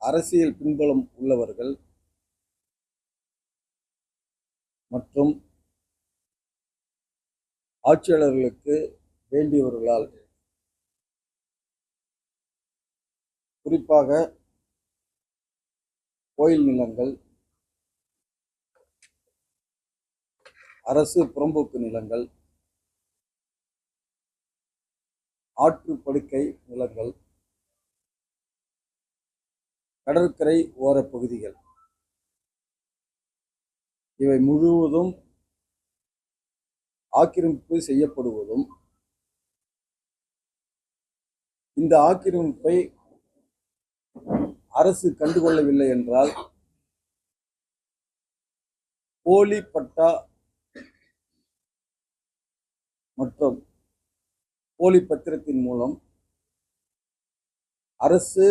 அரசியல் பின்புலம் உள்ளவர்கள் மற்றும் ஆட்சியாளர்களுக்கு வேண்டியவர்களால் குறிப்பாக கோயில் நிலங்கள் அரசு புறம்போக்கு நிலங்கள் ஆற்று படுக்கை நிலங்கள் கடற்கரை ஓரப் பகுதிகள் இவை முழுவதும் ஆக்கிரமிப்பு செய்யப்படுவதும் இந்த ஆக்கிரமிப்பை அரசு கண்டுகொள்ளவில்லை என்றால் போலி பட்டா மற்றும் போலி பத்திரத்தின் மூலம் அரசு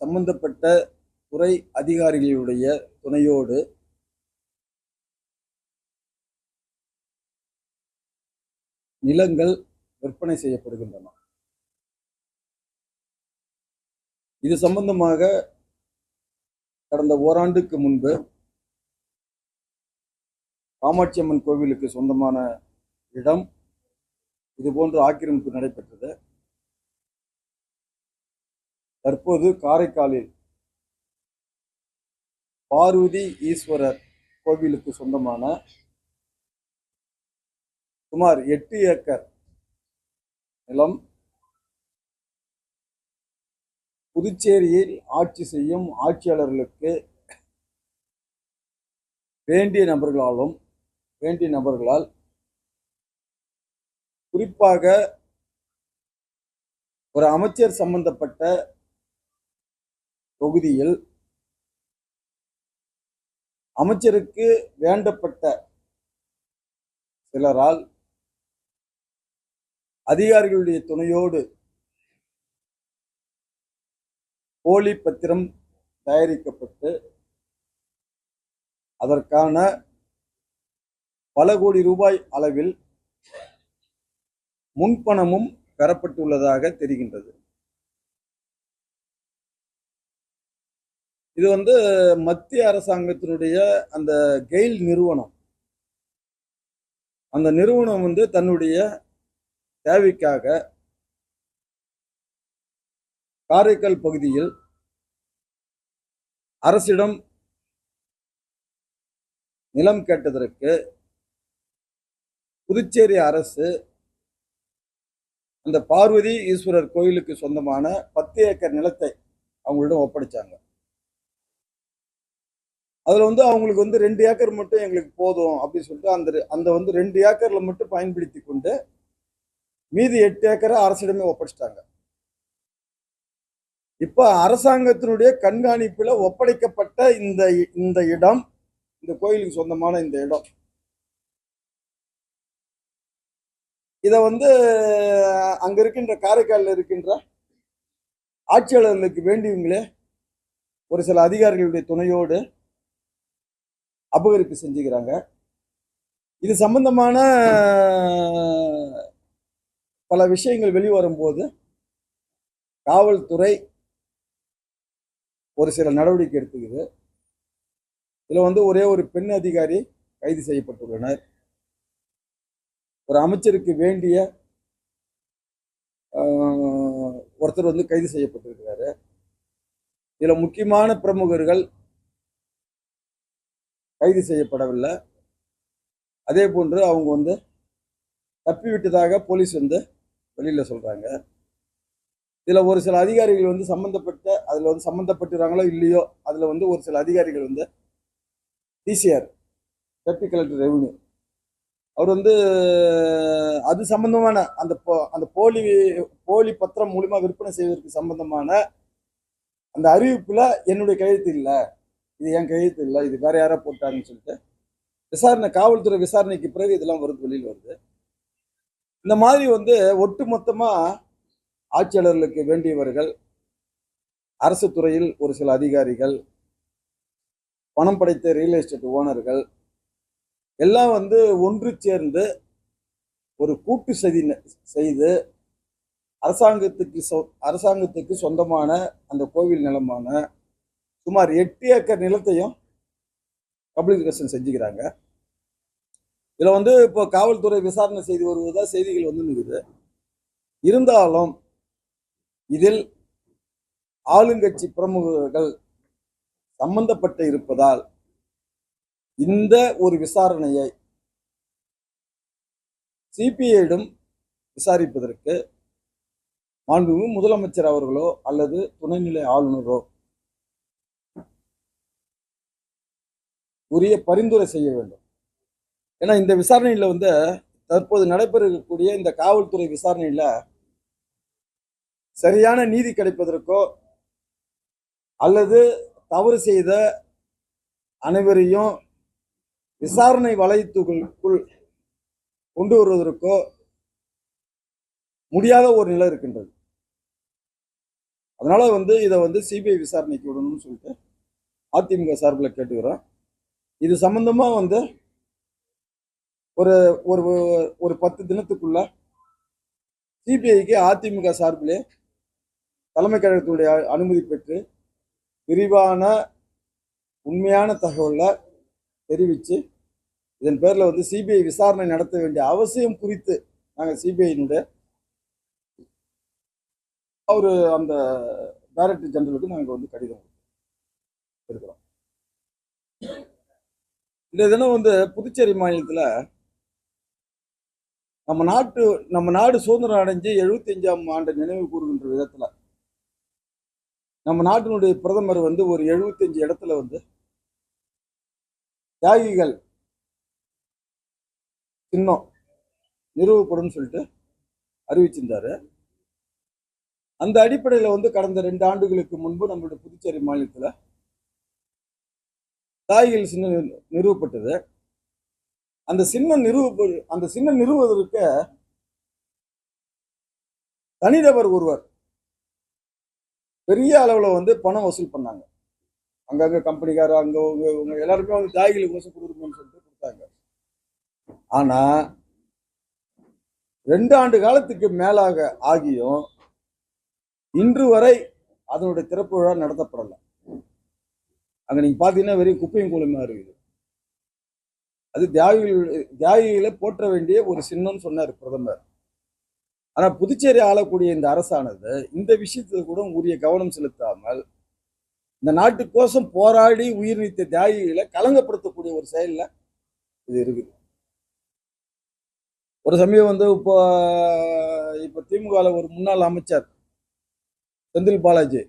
சம்பந்தப்பட்ட துறை அதிகாரிகளுடைய துணையோடு நிலங்கள் விற்பனை செய்யப்படுகின்றன. இது சம்பந்தமாக கடந்த ஓராண்டுக்கு முன்பு காமாட்சி அம்மன் கோவிலுக்கு சொந்தமான இடம் இது போன்ற ஆக்கிரமிப்பு நடைபெற்றது. தற்போது காரைக்காலில் பார்வதி ஈஸ்வரர் கோவிலுக்கு சொந்தமான சுமார் எட்டு ஏக்கர் நிலம் புதுச்சேரியில் ஆட்சி செய்யும் ஆட்சியாளர்களுக்கு வேண்டிய நபர்களாலும் வேண்டிய நபர்களால் குறிப்பாக ஒரு அமைச்சர் சம்பந்தப்பட்ட தொகுதியில் அமைச்சருக்கு வேண்டப்பட்ட சிலரால் அதிகாரிகளுடைய துணையோடு போலி பத்திரம் தயாரிக்கப்பட்டு அதற்கான பல கோடி ரூபாய் அளவில் முன்பணமும் பெறப்பட்டுள்ளதாக தெரிகின்றது. இது வந்து மத்திய அரசாங்கத்தினுடைய அந்த கெயில் நிறுவனம். அந்த நிறுவனம் வந்து தன்னுடைய தேவைக்காக காரைக்கால் பகுதியில் அரசிடம் நிலம் கேட்டதற்கு புதுச்சேரி அரசு அந்த பார்வதி ஈஸ்வரர் கோயிலுக்கு சொந்தமான பத்து ஏக்கர் நிலத்தை அவங்களிடம் ஒப்படைச்சாங்க. அதுல வந்து அவங்களுக்கு வந்து ரெண்டு ஏக்கர் மட்டும் எங்களுக்கு போதும் அப்படின்னு சொல்லிட்டு அந்த அந்த வந்து ரெண்டு ஏக்கர்ல மட்டும் பயன்படுத்தி கொண்டு மீதி எட்டு ஏக்கரை அரசிடமே ஒப்படைச்சிட்டாங்க. இப்போ அரசாங்கத்தினுடைய கண்காணிப்பில் ஒப்படைக்கப்பட்ட இந்த இந்த இடம் இந்த கோயிலுக்கு சொந்தமான இந்த இடம். இதை வந்து அங்க இருக்கின்ற காரைக்காலில் இருக்கின்ற ஆட்சியாளர்களுக்கு வேண்டியவங்களே ஒரு சில அதிகாரிகளுடைய துணையோடு அபகரிப்பு செஞ்சுக்கிறாங்க. இது சம்பந்தமான பல விஷயங்கள் வெளிவரும்போது காவல்துறை ஒரு சில நடவடிக்கை எடுத்துக்குது. இதில் வந்து ஒரே ஒரு பெண் அதிகாரி கைது செய்யப்பட்டுள்ளனர். ஒரு அமைச்சருக்கு வேண்டிய ஒருத்தர் வந்து கைது செய்யப்பட்டிருக்கிறாரு. இதில் முக்கியமான பிரமுகர்கள் கைது செய்யப்படவில்லை. அதே போன்று அவங்க வந்து தப்பி விட்டதாக போலீஸ் வந்து வெளியில் சொல்கிறாங்க இதில் ஒரு சில அதிகாரிகள் வந்து சம்மந்தப்பட்ட அதில் வந்து சம்மந்தப்பட்டுறாங்களோ இல்லையோ அதில் வந்து ஒரு சில அதிகாரிகள் வந்து டிசிஆர் டெப்டி கலெக்டர் ரெவன்யூ. அவர் வந்து அது சம்பந்தமான அந்த போ- அந்த போலி போலி பத்திரம் மூலிமா விற்பனை செய்வதற்கு சம்பந்தமான அந்த அறிவிப்பில் என்னுடைய கையெழுத்து இல்லை. இது என் கையெழுத்து இல்லை இது வேற யாரோ போட்டாங்கன்னு சொல்லிட்டு விசாரணை காவல்துறை விசாரணைக்கு பிறகு இதெல்லாம் வருது வெளியில் வருது. இந்த மாதிரி வந்து ஒட்டு மொத்தமாக ஆட்சியாளர்களுக்கு வேண்டியவர்கள் அரசு துறையில் ஒரு சில அதிகாரிகள் பணம் படைத்த ரியல் எஸ்டேட் ஓனர்கள் எல்லாம் வந்து ஒன்று சேர்ந்து ஒரு கூட்டு செய்தி செய்து அரசாங்கத்துக்கு சொ அரசாங்கத்துக்கு சொந்தமான அந்த கோவில் நிலமான சுமார் எட்டு ஏக்கர் நிலத்தையும் பப்ளிகேஷன் செஞ்சுக்கிறாங்க. இதில் வந்து இப்போ காவல்துறை விசாரணை செய்து வருவதாக செய்திகள் வந்து நிற்குது இருந்தாலும் இதில் ஆளுங்கட்சி பிரமுகர்கள் சம்பந்தப்பட்டு இருப்பதால் இந்த ஒரு விசாரணையை சிபிஐடும் விசாரிப்பதற்கு மாண்புமிகு முதலமைச்சர் அவர்களோ அல்லது துணைநிலை ஆளுநரோ உரிய பரிந்துரை செய்ய வேண்டும். ஏன்னா இந்த விசாரணையில் வந்து தற்போது நடைபெறக்கூடிய இந்த காவல்துறை விசாரணையில் சரியான நீதி கிடைப்பதற்கோ அல்லது தவறு செய்த அனைவரையும் விசாரணை வளையத்துக்குள் கொண்டு வருவதற்கோ முடியாத ஒரு நிலை இருக்கின்றது. அதனால வந்து இதை வந்து சிபிஐ விசாரணைக்கு விடணும்னு சொல்லிட்டு அதிமுக சார்பில் கேட்டுக்கிறோம். இது சம்மந்தமாக வந்து ஒரு ஒரு ஒரு பத்து தினத்துக்குள்ள சிபிஐக்கு அதிமுக சார்பிலே தலைமை கழகத்தினுடைய அனுமதி பெற்று விரிவான உண்மையான தகவலை தெரிவித்து இதன் பேரில் வந்து சிபிஐ விசாரணை நடத்த வேண்டிய அவசியம் குறித்து நாங்கள் சிபிஐனுடைய அவர் அந்த டைரக்டர் ஜெனரலுக்கு நாங்கள் வந்து கடிதம் இருக்கிறோம் இந்த தினம் வந்து புதுச்சேரி மாநிலத்தில் நம்ம நாட்டு நம்ம நாடு சுதந்திரம் அடைஞ்சு எழுபத்தி அஞ்சாம் ஆண்டு நினைவு கூறுகின்ற விதத்தில் நம்ம நாட்டினுடைய பிரதமர் வந்து ஒரு எழுபத்தஞ்சு இடத்துல வந்து தியாகிகள் சின்னம் நிறுவப்படும் சொல்லிட்டு அறிவிச்சிருந்தாரு. அந்த அடிப்படையில் வந்து கடந்த ரெண்டு ஆண்டுகளுக்கு முன்பு நம்மளுடைய புதுச்சேரி மாநிலத்தில் தாய்கள் சின்னம் நிறுவப்பட்டது. அந்த சின்னம் நிறுவ அந்த சின்னம் நிறுவுவதற்கு தனிநபர் ஒருவர் பெரிய அளவில் வந்து பணம் வசூல் பண்ணாங்க. அங்கங்க கம்பெனிக்காரர் அங்கே உங்க இவங்க எல்லாருமே வந்து தாய்களுக்கு வசூல் கொடுக்கணும்னு சொல்லிட்டு கொடுத்தாங்க. ஆனா ரெண்டு ஆண்டு காலத்துக்கு மேலாக ஆகியும் இன்று வரை அதனுடைய திறப்பு விழா நடத்தப்படலை. அங்க நீங்க பார்த்தீங்கன்னா வெறும் குப்பையும் கூலமா இருக்குது. அது தியாகிகள் தியாகிகளை போற்ற வேண்டிய ஒரு சின்னம் சொன்னார் பிரதமர். ஆனால் புதுச்சேரி ஆளக்கூடிய இந்த அரசானது இந்த விஷயத்துக்கு கூட உரிய கவனம் செலுத்தாமல் இந்த நாட்டுக்கோசம் போராடி உயிர் நீத்த தியாகிகளை கலங்கப்படுத்தக்கூடிய ஒரு செயல்ல இது இருக்குது. ஒரு சமயம் வந்து இப்போ இப்போ திமுகவில் ஒரு முன்னாள் அமைச்சர் செந்தில் பாலாஜி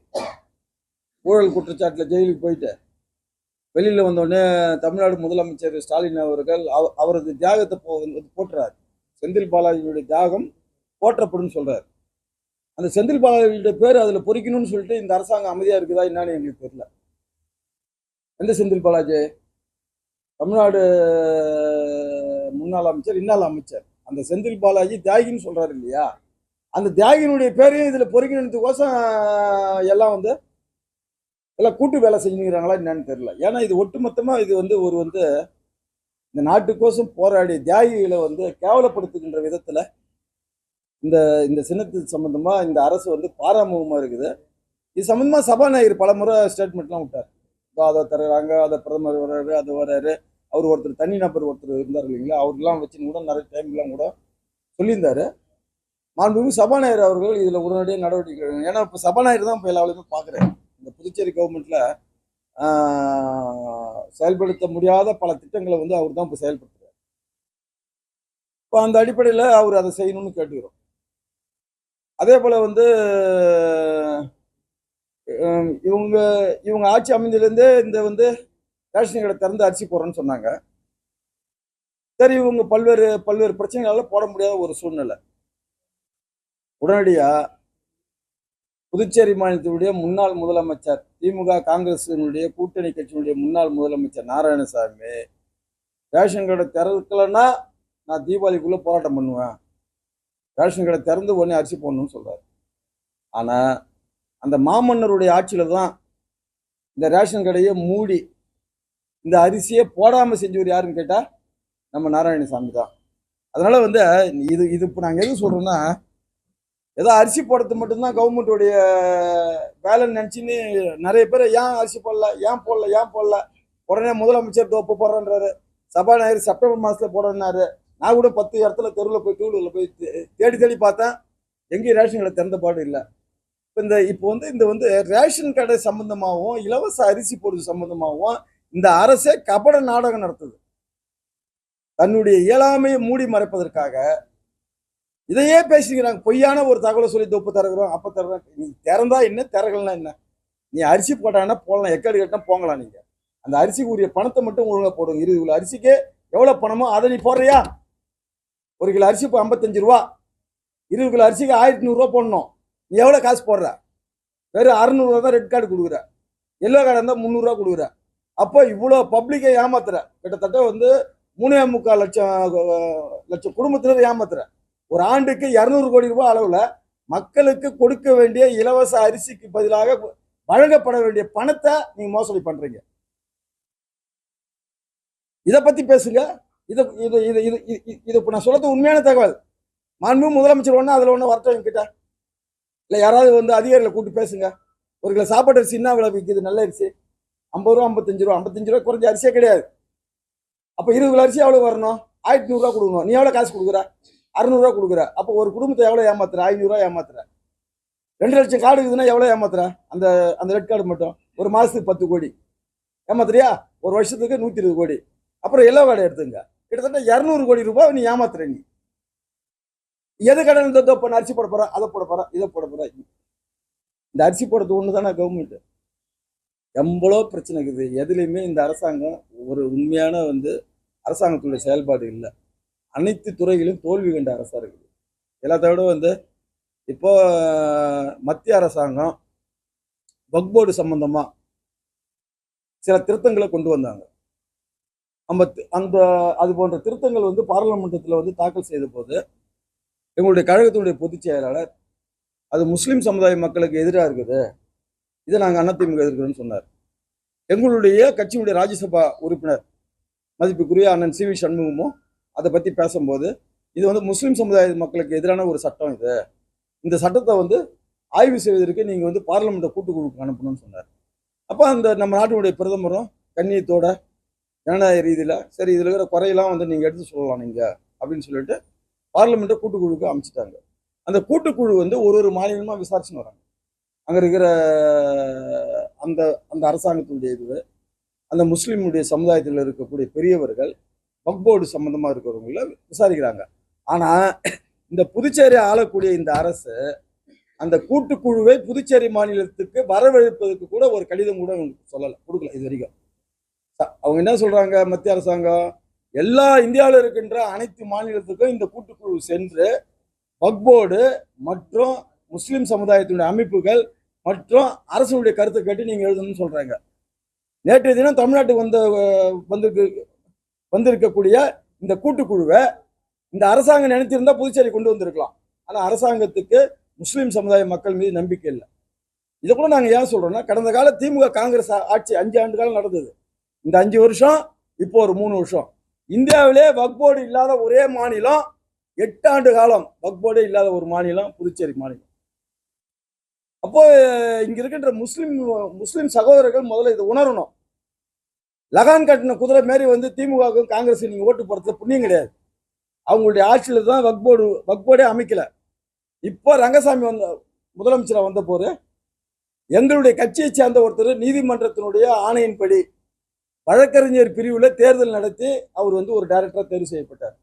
ஊழல் குற்றச்சாட்டில் ஜெயிலுக்கு போயிட்டு வெளியில் வந்தோடனே தமிழ்நாடு முதலமைச்சர் ஸ்டாலின் அவர்கள் அவ- அவரது தியாகத்தை போ வந்து போட்டுறாரு செந்தில் பாலாஜியுடைய தியாகம் போற்றப்படும் சொல்கிறார் அந்த செந்தில் பாலாஜியுடைய பேர் அதில் பொறிக்கணும்னு சொல்லிட்டு இந்த அரசாங்கம் அமைதியாக இருக்குதா என்னன்னு எங்களுக்கு தெரியல. எந்த செந்தில் பாலாஜி? தமிழ்நாடு முன்னாள் அமைச்சர் இன்னால் அமைச்சர். அந்த செந்தில் பாலாஜி தியாகின்னு சொல்கிறார் இல்லையா? அந்த தியாகினுடைய பேரையும் இதில் பொறிக்கணுன்றதுக்கோசம் எல்லாம் வந்து எல்லாம் கூட்டு வேலை செஞ்சுக்கிறாங்களா என்னன்னு தெரியல. ஏன்னா இது ஒட்டுமொத்தமாக இது வந்து ஒரு வந்து இந்த நாட்டுக்கோசம் போராடிய தியாகிகளை வந்து கேவலப்படுத்துகின்ற விதத்தில் இந்த இந்த சின்னத்து சம்மந்தமாக இந்த அரசு வந்து பாராமுகமாக இருக்குது. இது சம்மந்தமாக சபாநாயகர் பல முறை ஸ்டேட்மெண்ட்லாம் விட்டார். இப்போ அதை தருகிறாங்க அதை பிரதமர் வர்றாரு அது வர்றாரு. அவர் ஒருத்தர் தனி நபர் ஒருத்தர் இருந்தார் இல்லைங்களா? அவர்லாம் வச்சுன்னு கூட நிறைய டைம்லாம் கூட சொல்லியிருந்தாரு. மாண்புமிகு சபாநாயகர் அவர்கள் இதில் உடனடியாக நடவடிக்கை ஏன்னா இப்போ சபாநாயகர் தான் இப்போ எல்லா வேலையுமே பார்க்குறாரு இந்த புதுச்சேரி கவர்மெண்ட்டில் செயல்படுத்த முடியாத பல திட்டங்களை வந்து அவர் தான் இப்போ செயல்படுத்துறாரு. இப்போ அந்த அடிப்படையில் அவர் அதை செய்யணும்னு கேட்டுக்கிறோம். அதே போல் வந்து இவங்க இவங்க ஆட்சி அமைந்ததுலேருந்தே இந்த வந்து ரேஷன் கடை திறந்து அரிசி போகிறோன்னு சொன்னாங்க. சரி இவங்க பல்வேறு பல்வேறு பிரச்சனைகளால் போட முடியாத ஒரு சூழ்நிலை. உடனடியாக புதுச்சேரி மாநிலத்தினுடைய முன்னாள் முதலமைச்சர் திமுக காங்கிரசினுடைய கூட்டணி கட்சியினுடைய முன்னாள் முதலமைச்சர் நாராயணசாமி. ரேஷன் கடை திறக்கலன்னா நான் தீபாவளிக்குள்ளே போராட்டம் பண்ணுவேன். ரேஷன் கடை திறந்து உடனே அரிசி போடணும்னு சொல்கிறார் ஆனால் அந்த மாமன்னருடைய ஆட்சியில் தான் இந்த ரேஷன் கடையை மூடி இந்த அரிசியை போடாமல் செஞ்சவர் யாருன்னு கேட்டால் நம்ம நாராயணசாமி தான். அதனால் வந்து இது இது இப்போ நாங்கள் எது சொல்கிறோன்னா ஏதோ அரிசி போடுறது மட்டும்தான் கவர்மெண்ட்டுடைய வேலைன்னு நினச்சின்னு நிறைய பேர் ஏன் அரிசி போடல ஏன் போடல ஏன் போடல? உடனே முதலமைச்சர் தோப்பு போடுறேன்றாரு. சபாநாயகர் செப்டம்பர் மாதத்தில் போடுறேன்னாரு. நான் கூட பத்து இடத்துல தெருவில் போய் டூவில் போய் தே- தேடி தேடி பார்த்தேன். எங்கேயும் ரேஷன் கடை திறந்த பாடு இல்லை. இப்போ இந்த இப்போ வந்து இந்த வந்து ரேஷன் கடை சம்மந்தமாகவும் இலவச அரிசி போடுறது சம்மந்தமாகவும் இந்த அரசே கபட நாடகம் நடத்துது. தன்னுடைய இயலாமையை மூடி மறைப்பதற்காக இதையே பேசிக்கிறாங்க. பொய்யான ஒரு தகவலை சொல்லி தொப்பு தருகிறோம் அப்போ தர்றோம் நீ திறந்தா என்ன? திறகலாம் என்ன? நீ அரிசி போட்டாங்கன்னா போடலாம். எக்கடி கட்டினா போங்கலாம் நீங்கள் அந்த அரிசிக்கு உரிய பணத்தை மட்டும் ஒழுங்காக போடுங்க. இருபது கிலோ அரிசிக்கு எவ்வளோ பணமோ அதை நீ போடுறியா? ஒரு கிலோ அரிசி இப்போ ஐம்பத்தஞ்சு ரூபா. இருபது கிலோ அரிசிக்கு ஆயிரத்தி நூறுரூவா போடணும். நீ எவ்வளோ காசு போடுற? வெறும் அறுநூறுவா தான் ரெட் கார்டு கொடுக்குற. எல்லோ கார்டு இருந்தால் முந்நூறுரூவா கொடுக்குற. அப்போ இவ்வளோ பப்ளிக்கை ஏமாத்துற. கிட்டத்தட்ட வந்து மூணே முக்கால் லட்சம் லட்சம் குடும்பத்தினர் ஏமாத்துற. ஒரு ஆண்டுக்கு இரநூறு கோடி ரூபாய் அளவில் மக்களுக்கு கொடுக்க வேண்டிய இலவச அரிசிக்கு பதிலாக வழங்கப்பட வேண்டிய பணத்தை நீங்கள் மோசடி பண்ணுறீங்க இதை பற்றி பேசுங்க. இது இது இது இது இது- இப்போ நான் சொல்றது உண்மையான தகவல். மாண்பு முதலமைச்சர் ஒன்று அதில் ஒன்று வரட்டும் என்கிட்ட. இல்லை யாராவது வந்து அதிகாரிகளை கூப்பிட்டு பேசுங்க. ஒரு கிலோ சாப்பாடு அரிசி என்ன விலை விற்கிது? நல்ல அரிசி. ஐம்பது ரூபா ஐம்பத்தஞ்சு ரூபா. ஐம்பத்தஞ்சு ரூபா குறைஞ்ச அரிசியே கிடையாது. அப்போ இருபது கிலோ அரிசி எவ்வளோ வரணும்? ஆயிரத்தி நூறுரூவா கொடுக்கணும். நீ எவ்வளோ காசு கொடுக்குற? அறுநூறுவா கொடுக்குற. அப்போ ஒரு குடும்பத்தை எவ்வளோ ஏமாத்துற? ஐநூறுரூவா ஏமாத்துற. ரெண்டு லட்சம் கார்டு இருக்குதுன்னா எவ்வளோ ஏமாத்துற? அந்த அந்த ரெட் கார்டு மட்டும். ஒரு மாதத்துக்கு பத்து கோடி. ஏமாத்துறியா? ஒரு வருஷத்துக்கு நூற்றி இருபது கோடி. அப்புறம் எல்லோ கார்டு எடுத்துங்க. கிட்டத்தட்ட இரநூறு கோடி ரூபாய் நீ ஏமாத்துற நீ. எது கடன் இந்த இப்போ நான் அரிசி போட போகிறேன் அதை போட போகிறேன் இதை போட போகிறேன் இந்த அரிசி போடுறது ஒன்று தானே கவர்மெண்ட் எவ்வளோ பிரச்சனை இருக்குது. எதுலேயுமே இந்த அரசாங்கம் ஒரு உண்மையான வந்து அரசாங்கத்துடைய செயல்பாடு இல்லை. அனைத்து துறைகளிலும் தோல்வி கண்ட அரசாக இருக்குது. எல்லாத்த விட வந்து இப்போ மத்திய அரசாங்கம் வக்போர்டு சம்பந்தமாக சில திருத்தங்களை கொண்டு வந்தாங்க. நம்ம அந்த அது போன்ற திருத்தங்கள் வந்து பாராளுமன்றத்தில் வந்து தாக்கல் செய்த போது எங்களுடைய கழகத்தினுடைய பொதுச் செயலாளர் அது முஸ்லீம் சமுதாய மக்களுக்கு எதிராக இருக்குது. இதை நாங்கள் அதிமுக எதிர்க்கிறோன்னு சொன்னார். எங்களுடைய கட்சியினுடைய ராஜ்யசபா உறுப்பினர் மதிப்புக்குரிய அண்ணன் சி வி சண்முகமும் அதை பற்றி பேசும்போது இது வந்து முஸ்லீம் சமுதாய மக்களுக்கு எதிரான ஒரு சட்டம் இது. இந்த சட்டத்தை வந்து ஆய்வு செய்வதற்கு நீங்கள் வந்து பார்லமெண்ட்டை கூட்டுக்குழுக்கு அனுப்பணும்னு சொன்னார். அப்போ அந்த நம்ம நாட்டினுடைய பிரதமரும் கண்ணியத்தோட ஜனநாயக ரீதியில் சரி இதில் இருக்கிற குறையெல்லாம் வந்து நீங்கள் எடுத்து சொல்லலாம் நீங்கள் அப்படின்னு சொல்லிட்டு பார்லிமெண்ட்டை கூட்டுக்குழுக்கு அமைச்சிட்டாங்க. அந்த கூட்டுக்குழு வந்து ஒரு ஒரு மாநிலமாக விசாரிச்சுன்னு வராங்க. அங்கே இருக்கிற அந்த அந்த அரசாங்கத்தினுடைய இது அந்த முஸ்லீமுடைய சமுதாயத்தில் இருக்கக்கூடிய பெரியவர்கள் வக்போர்டு சம்மந்தமாக இருக்கிறவங்கள விசாரிக்கிறாங்க. ஆனால் இந்த புதுச்சேரி ஆளக்கூடிய இந்த அரசு அந்த கூட்டுக்குழுவை புதுச்சேரி மாநிலத்துக்கு வரவழைப்பதற்கு கூட ஒரு கடிதம் கூட சொல்லலை கொடுக்கல இது வரைக்கும். ச- அவங்க என்ன சொல்கிறாங்க மத்திய அரசாங்கம்? எல்லா இந்தியாவில் இருக்கின்ற அனைத்து மாநிலத்துக்கும் இந்த கூட்டுக்குழு சென்று வக்போர்டு மற்றும் முஸ்லீம் சமுதாயத்தினுடைய அமைப்புகள் மற்றும் அரசுடைய கருத்தை கேட்டு நீங்கள் எழுதணும்னு சொல்கிறாங்க நேற்றைய தினம் தமிழ்நாட்டுக்கு வந்த வந்திருக்கு வந்திருக்கக்கூடிய இந்த கூட்டுக்குழுவை இந்த அரசாங்கம் நினைத்திருந்தா புதுச்சேரி கொண்டு வந்திருக்கலாம். ஆனால் அரசாங்கத்துக்கு முஸ்லீம் சமுதாய மக்கள் மீது நம்பிக்கை இல்லை. இதை கூட நாங்கள் ஏன் சொல்கிறோன்னா கடந்த கால திமுக காங்கிரஸ் ஆட்சி அஞ்சு ஆண்டு காலம் நடந்தது. இந்த அஞ்சு வருஷம் இப்போ ஒரு மூணு வருஷம். இந்தியாவிலே வக்போர்டு இல்லாத ஒரே மாநிலம் எட்டு ஆண்டு காலம் வக்போர்டே இல்லாத ஒரு மாநிலம் புதுச்சேரி மாநிலம். அப்போ இங்க இருக்கின்ற முஸ்லிம் முஸ்லிம் சகோதரர்கள் முதல்ல இதை உணரணும். லகான் கட்டின குதிரை மாரி வந்து திமுகவுக்கும் காங்கிரஸ் நீங்கள் ஓட்டு போடுறது புண்ணியம் கிடையாது. அவங்களுடைய ஆட்சியில் தான் வக்போர்டு வக்போர்டே அமைக்கல. இப்போ ரங்கசாமி வந்த முதலமைச்சராக வந்த போது எங்களுடைய கட்சியை சேர்ந்த ஒருத்தர் நீதிமன்றத்தினுடைய ஆணையின்படி வழக்கறிஞர் பிரிவில் தேர்தல் நடத்தி அவர் வந்து ஒரு டைரக்டராக தேர்வு செய்யப்பட்டார்.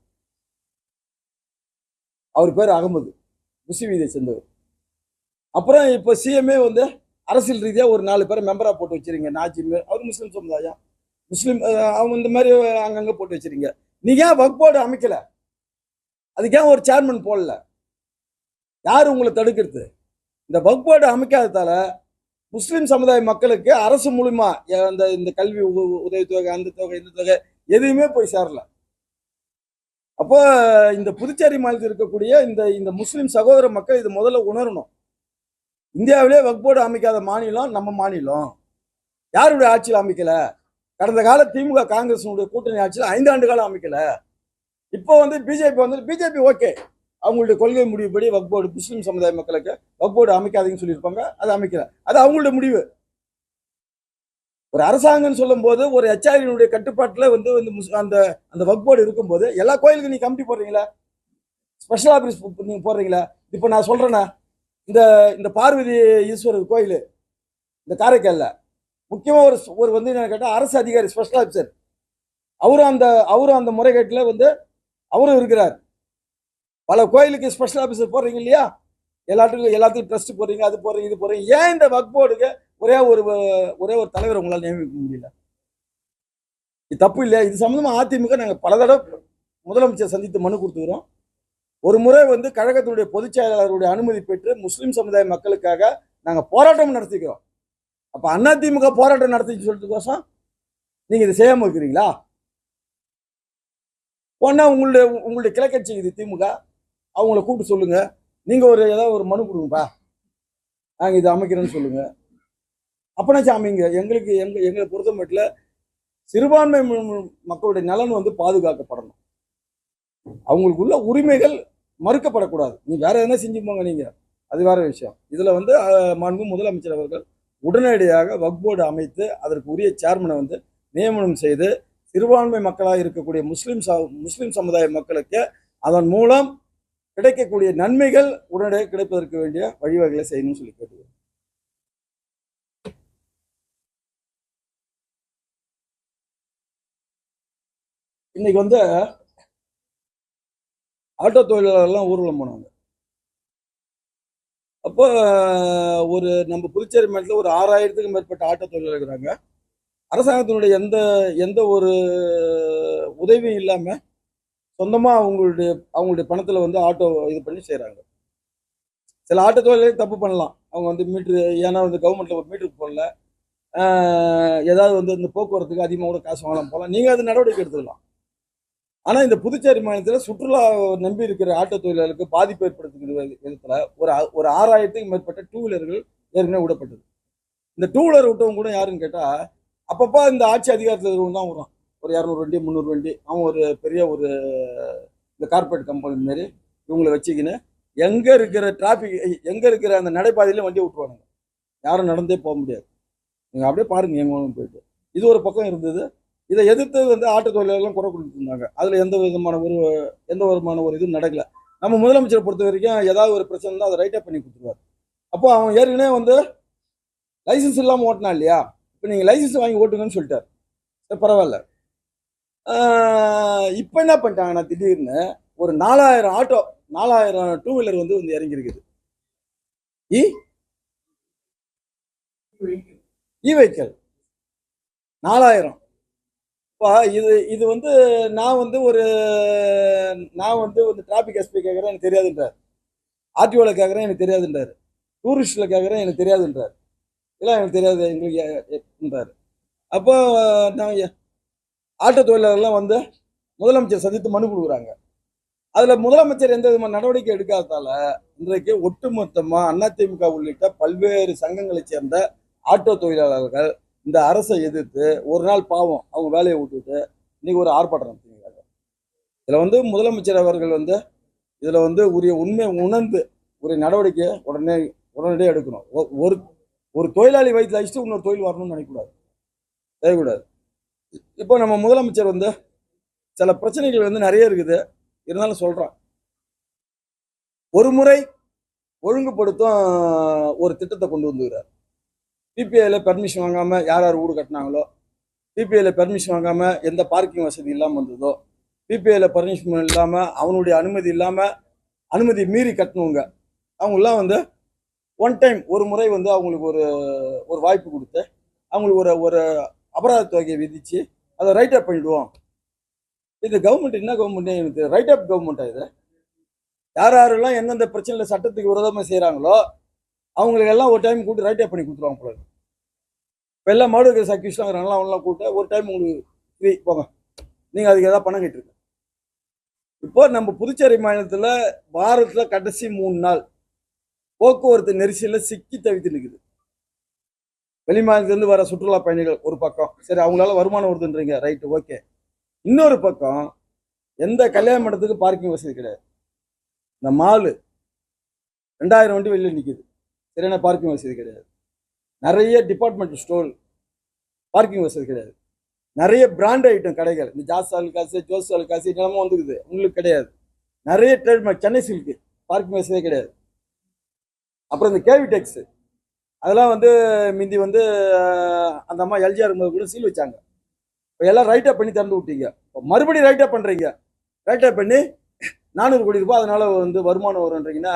அவர் பேர் அகமது முஸ்லீம் சேர்ந்தவர். அப்புறம் இப்போ சிஎம்ஏ வந்து அரசியல் ரீதியாக ஒரு நாலு பேரை மெம்பரா போட்டு வச்சுருங்க நாஜிம் அவர் முஸ்லீம் சமுதாயம். முஸ்லீம் அவங்க இந்த மாதிரி அங்கங்கே போட்டு வச்சுருங்க. நீங்கள் ஏன் வக் போர்டு அமைக்கலை? அதுக்கு ஏன் ஒரு சேர்மன் போடல? யார் உங்களை தடுக்கிறது? இந்த வக் போர்டு அமைக்காததால முஸ்லீம் சமுதாய மக்களுக்கு அரசு மூலிமா அந்த இந்த கல்வி உ- உதவித்தொகை அந்த தொகை இந்த தொகை எதுவுமே போய் சேரல. அப்போ இந்த புதுச்சேரி மாநிலத்தில் இருக்கக்கூடிய இந்த இந்த முஸ்லீம் சகோதர மக்கள் இது முதல்ல உணரணும். இந்தியாவிலே வக்போர்டு அமைக்காத மாநிலம் நம்ம மாநிலம். யாருடைய ஆட்சியில் அமைக்கலை? கடந்த கால திமுக காங்கிரஸினுடைய கூட்டணி ஆட்சியில் ஐந்து ஆண்டு காலம் அமைக்கல. இப்போ வந்து பிஜேபி வந்து பிஜேபி ஓகே. அவங்களுடைய கொள்கை முடிவுபடி வக்போர்டு முஸ்லீம் சமுதாய மக்களுக்கு வக்போர்டு அமைக்காதீங்கன்னு சொல்லியிருப்பாங்க. அது அமைக்கல. அது அவங்களுடைய முடிவு. ஒரு அரசாங்கம்னு சொல்லும்போது ஒரு எச்ஆரியினுடைய கட்டுப்பாட்டில் வந்து வந்து அந்த அந்த வக்போர்டு இருக்கும்போது எல்லா கோயிலுக்கும் நீ கமிட்டி போடுறீங்களா? ஸ்பெஷல் ஆஃபீஸ் நீங்கள் போடுறீங்களா? இப்போ நான் சொல்கிறேன்னா இந்த இந்த பார்வதி ஈஸ்வரர் கோயில் இந்த காரைக்காலில். முக்கியமாக ஒரு ஒரு வந்து என்ன கேட்டால் அரசு அதிகாரி ஸ்பெஷல் ஆஃபீஸர் அவரும் அந்த அவரும் அந்த முறைகேட்டில் வந்து அவரும் இருக்கிறார். பல கோயிலுக்கு ஸ்பெஷல் ஆஃபீஸர் போடுறீங்க இல்லையா? எல்லாத்துக்கும் எல்லாத்துக்கும் ட்ரஸ்ட் போடுறீங்க அது போடுறீங்க இது போடுறீங்க. ஏன் இந்த வக் போர்டுக்கு ஒரே ஒரு ஒரே ஒரு தலைவர் உங்களால் நியமிக்க முடியல? இது தப்பு இல்லையா? இது சம்மந்தமாக அதிமுக நாங்கள் பல தடவை முதலமைச்சர் சந்தித்து மனு கொடுத்துக்கிறோம். ஒரு முறை வந்து கழகத்தினுடைய பொதுச் செயலாளருடைய அனுமதி பெற்று முஸ்லீம் சமுதாய மக்களுக்காக நாங்கள் போராட்டம் நடத்திக்கிறோம். அப்போ அதிமுக போராட்டம் நடத்திச்சு சொல்றதுக்கோசம் நீங்கள் இதை செய்யாமல் இருக்கிறீங்களா? போனா உங்களுடைய உங்களுடைய கிளைக்கட்சி இது திமுக. அவங்கள கூப்பிட்டு சொல்லுங்க. நீங்க ஒரு ஏதாவது ஒரு மனு கொடுங்கப்பா. நாங்கள் இதை அமைக்கிறேன்னு சொல்லுங்க. அப்பனாச்சும் அமைங்க எங்களுக்கு எங்க எங்களை பொறுத்த மட்டும் சிறுபான்மை மக்களுடைய நலன் வந்து பாதுகாக்கப்படணும். அவங்களுக்குள்ள உரிமைகள் மறுக்கப்படக்கூடாது. நீ வேற எதனா செஞ்சுப்பாங்க நீங்க. அது வேற விஷயம். இதுல வந்து மாண்பு முதலமைச்சர் அவர்கள் உடனடியாக வக்போர்டு அமைத்து அதற்கு உரிய சேர்மனை வந்து நியமனம் செய்து சிறுபான்மை மக்களாக இருக்கக்கூடிய முஸ்லீம் ச- சமுதாய மக்களுக்கு அதன் மூலம் கிடைக்கக்கூடிய நன்மைகள் உடனடியாக கிடைப்பதற்கு வேண்டிய வழிவகைகளை செய்யணும்னு சொல்லி கேட்டுக்கிறேன். இன்னைக்கு வந்து ஆட்டோ தொழிலாளர்லாம் ஊர்வலம் போனாங்க. அப்போ ஒரு நம்ம புதுச்சேரி மாநிலத்தில் ஒரு ஆறாயிரத்துக்கும் மேற்பட்ட ஆட்டோ தொழிலாளர் இருக்கிறாங்க. அரசாங்கத்தினுடைய எந்த எந்த ஒரு உதவியும் இல்லாமல் சொந்தமாக அவங்களுடைய அவங்களுடைய பணத்தில் வந்து ஆட்டோ இது பண்ணி செய்கிறாங்க சில ஆட்டோ தொழிலாளர்கள் தப்பு பண்ணலாம். அவங்க வந்து மீட்ரு ஏன்னா வந்து கவர்மெண்ட்டில் ஒரு மீட்டருக்கு போடல. ஏதாவது வந்து இந்த போக்குவரத்துக்கு அதிகமாக கூட காசு வாங்கலாம் போகலாம் நீங்கள் அது நடவடிக்கை எடுத்துக்கலாம். ஆனால் இந்த புதுச்சேரி மாநிலத்தில் சுற்றுலா நம்பி இருக்கிற ஆட்டோ தொழிலாளருக்கு பாதிப்பு ஏற்படுத்துகிற விதத்தில் ஒரு ஒரு ஆறாயிரத்துக்கும் மேற்பட்ட டூ வீலர்கள் ஏற்கனவே விடப்பட்டது. இந்த டூ வீலர் விட்டவங்க கூட யாருன்னு கேட்டால் அப்பப்போ இந்த ஆட்சி அதிகாரத்தில் இருக்கிறவங்க தான் வரும் ஒரு இரநூறு வண்டி முந்நூறு வண்டி அவன் ஒரு பெரிய ஒரு இந்த கார்பரேட் கம்பெனி மாரி இவங்களை வச்சுக்கின்னு எங்கே இருக்கிற டிராஃபிக் எங்கே இருக்கிற அந்த நடைபாதையிலே வண்டியை விட்டுருவானுங்க. யாரும் நடந்தே போக முடியாது. நீங்கள் அப்படியே பாருங்க எங்கே போயிட்டு. இது ஒரு பக்கம் இருந்தது. இதை எதிர்த்து வந்து ஆட்டோ தொழிலாளர்களும் குறை கொடுத்துட்டு இருந்தாங்க அதில் எந்த விதமான ஒரு எந்த விதமான ஒரு இதுவும் நடக்கல. நம்ம முதலமைச்சரை பொறுத்த வரைக்கும் ஏதாவது ஒரு பிரச்சனை இருந்தால் அதை ரைட்டப் பண்ணி கொடுத்துருவார். அப்போ அவன் ஏற்கனவே வந்து லைசன்ஸ் இல்லாமல் ஓட்டினா இல்லையா? இப்போ நீங்கள் லைசன்ஸ் வாங்கி ஓட்டுங்கன்னு சொல்லிட்டார். சரி பரவாயில்ல. இப்போ என்ன பண்ணிட்டாங்கன்னா திடீர்னு ஒரு நாலாயிரம் ஆட்டோ நாலாயிரம் டூ வீலர் வந்து வந்து இறங்கியிருக்குது. இ? இ வெஹிக்கல் நாலாயிரம். இப்போ இது இது வந்து நான் வந்து ஒரு நான் வந்து வந்து டிராஃபிக் எஸ்பி கேட்குறேன் எனக்கு தெரியாதுன்றார். ஆர்டிஓவில் கேட்குறேன் எனக்கு தெரியாதுன்றார். டூரிஸ்டில் கேட்குறேன் எனக்கு தெரியாதுன்றார். இல்லை எனக்கு தெரியாது எங்களுக்கு அப்போ நான் ஆட்டோ தொழிலாளர்லாம் வந்து முதலமைச்சர் சந்தித்து மனு கொடுக்குறாங்க. அதில் முதலமைச்சர் எந்த விதமான நடவடிக்கை எடுக்காததால இன்றைக்கு ஒட்டுமொத்தமாக அதிமுக உள்ளிட்ட பல்வேறு சங்கங்களைச் சேர்ந்த ஆட்டோ தொழிலாளர்கள் இந்த அரசை எதிர்த்து ஒரு நாள் பாவம் அவங்க வேலையை விட்டுட்டு இன்னைக்கு ஒரு ஆர்ப்பாட்டம் நடத்திருக்காங்க. இதில் வந்து முதலமைச்சர் அவர்கள் வந்து இதில் வந்து உரிய உண்மை உணர்ந்து ஒரு நடவடிக்கையை உடனே உடனடியாக எடுக்கணும். ஒ- ஒரு ஒரு தொழிலாளி வயிற்றில் அடிச்சுட்டு இன்னொரு தொழில் வரணும்னு நினைக்கக்கூடாது. செய்யக்கூடாது. இப்போ நம்ம முதலமைச்சர் வந்து சில பிரச்சனைகள் வந்து நிறைய இருக்குது. இருந்தாலும் சொல்கிறோம் ஒரு முறை ஒழுங்குபடுத்தும் ஒரு திட்டத்தை கொண்டு வந்துக்கிறார். பிபிஐயில் பெர்மிஷன் வாங்காமல் யார் யார் வீடு கட்டினாங்களோ பிபிஐயில் பெர்மிஷன் வாங்காமல் எந்த பார்க்கிங் வசதி இல்லாமல் வந்ததோ பிபிஐயில் பர்மிஷன் இல்லாமல் அவனுடைய அனுமதி இல்லாமல் அனுமதி மீறி கட்டினவங்க அவங்களாம் வந்து ஒன் டைம் ஒரு முறை வந்து அவங்களுக்கு ஒரு ஒரு வாய்ப்பு கொடுத்து அவங்களுக்கு ஒரு ஒரு அபராத தொகையை விதித்து அதை ரைட் அப் பண்ணிவிடுவோம் இது கவர்மெண்ட் என்ன கவர்மெண்ட் எனக்கு ரைட் அப் கவர்மெண்ட்டா இது? யார் யாரெல்லாம் எந்தெந்த பிரச்சனையில் சட்டத்துக்கு விரோதமாக செய்கிறாங்களோ அவங்களுக்கெல்லாம் ஒரு டைம் கூட்டி ரைட் அப் பண்ணி கொடுத்துருவாங்க போல இப்போ எல்லாம் மர்டர் கேஸ் அக்யூஸ்லாம் நல்லா அவங்களாம் கூப்பிட்டு ஒரு டைம் உங்களுக்கு ஃப்ரீ போங்க. நீங்கள் அதுக்கு எதாவது பணம் கட்டிருக்கு இப்போ நம்ம புதுச்சேரி மாநிலத்தில் வாரத்தில் கடைசி மூணு நாள் போக்குவரத்து நெரிசலில் சிக்கி தவித்து நிற்குது வெளி மாநிலத்திலேருந்து வர சுற்றுலா பயணிகள் ஒரு பக்கம். சரி அவங்களால வருமானம் வருதுன்றீங்க. ரைட்டு ஓகே இன்னொரு பக்கம் எந்த கல்யாண மண்டத்துக்கு பார்க்கிங் வசதி கிடையாது. இந்த மாலு ரெண்டாயிரம் வண்டி வெளியில் நிற்கிது சரியான பார்க்கிங் வசதி கிடையாது. நிறைய டிபார்ட்மெண்ட் ஸ்டோர் பார்க்கிங் வசதி கிடையாது. நிறைய பிராண்ட் ஐட்டம் கடைகள் இந்த ஜாஸ் காசு ஜோஸ் காசு நிலமும் வந்துக்குது உங்களுக்கு கிடையாது. நிறைய ட்ரேட்மார்க் சென்னை சில்க்கு பார்க்கிங் வசதியே கிடையாது. அப்புறம் இந்த கேவி டெக்ஸு அதெல்லாம் வந்து மிந்தி வந்து அந்த அம்மா எல்ஜிஆர் இருக்கும்போது கூட சீல் வச்சாங்க. இப்போ எல்லாம் ரைட்டாக பண்ணி திறந்து விட்டீங்க. இப்போ மறுபடியும் ரைட்டாக பண்ணுறீங்க ரைட்டாக பண்ணி நானூறு கோடி ரூபாய் அதனால் வந்து வருமானம் வரும்ன்றீங்கன்னா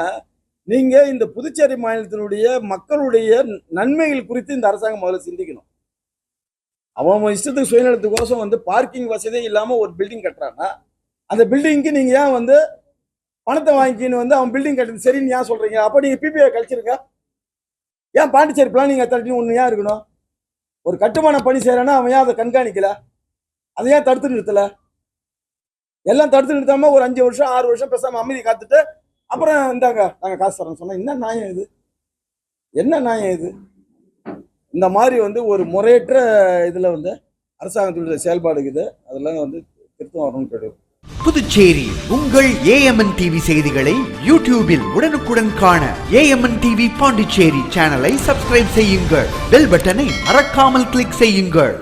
நீங்க இந்த புதுச்சேரி மாநிலத்தினுடைய மக்களுடைய நன்மைகள் குறித்து இந்த அரசாங்கம் முதல்ல சிந்திக்கணும். அவன் அவன் இஷ்டத்துக்கு சுயநலத்துக்கோசம் வந்து பார்க்கிங் வசதியே இல்லாம ஒரு பில்டிங் கட்டுறான்னா அந்த பில்டிங்க்கு நீங்க ஏன் வந்து பணத்தை வாங்கிக்கின்னு வந்து அவன் பில்டிங் கட்டுறது சரின்னு ஏன் சொல்றீங்க? அப்ப நீங்க பிபிஐ கழிச்சிருங்க. ஏன் பாண்டிச்சேரி பிளானிங் அத்தாரிட்டி ஒன்று ஏன் இருக்கணும்? ஒரு கட்டுமான பணி செய்யறான்னா அவன் ஏன் அதை கண்காணிக்கல? அதை ஏன் தடுத்து நிறுத்தல? எல்லாம் தடுத்து நிறுத்தாம ஒரு அஞ்சு வருஷம் ஆறு வருஷம் பேசாம அமைதி காத்துட்டு அப்புறம் இந்தாங்க நாங்கள் காசு தரோம் சொன்னால் என்ன நியாயம் இது? என்ன நியாயம் இது? இந்த மாதிரி வந்து ஒரு முறையற்ற இதில் வந்து அரசாங்கத்துடைய செயல்பாடு இருக்குது அதெல்லாம் வந்து திருத்தம் வரணும்னு கிடையாது புதுச்சேரி உங்கள் ஏஎம்என் டிவி செய்திகளை யூடியூபில் உடனுக்குடன் காண ஏஎம்என் டிவி பாண்டிச்சேரி சேனலை சப்ஸ்கிரைப் செய்யுங்கள். பெல் பட்டனை மறக்காமல் கிளிக் செய்யுங்கள்.